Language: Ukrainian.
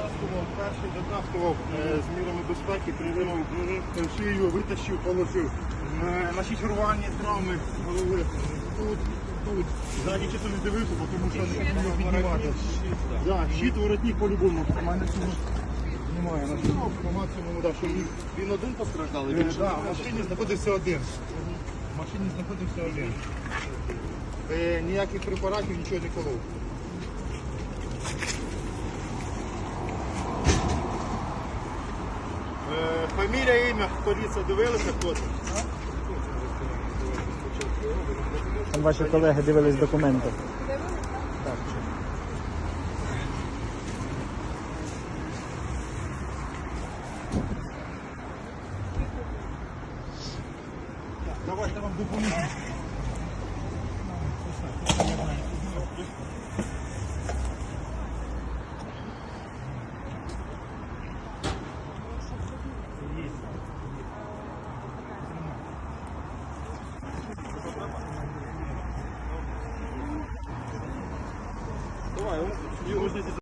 Участвував, перший участвував е, з мірами безпеки, приймав шию, витащив, положив. Е, На травми голови. Тут, тут. Ззаді чисто не дивився, бо тому що не його піднімати. Да, щит, воротник по-любому. У мене цього немає. На щит, по максимуму, да, що він, Він один постраждалий? Е, Він да, в машині знаходився один. В машині знаходився один. Е, ніяких препаратів, нічого не колов. Е, фамілія, ім'я, поліція дивилися хто це? Там ваші колеги дивились документи. Так. Давайте вам допоможу. Давай, його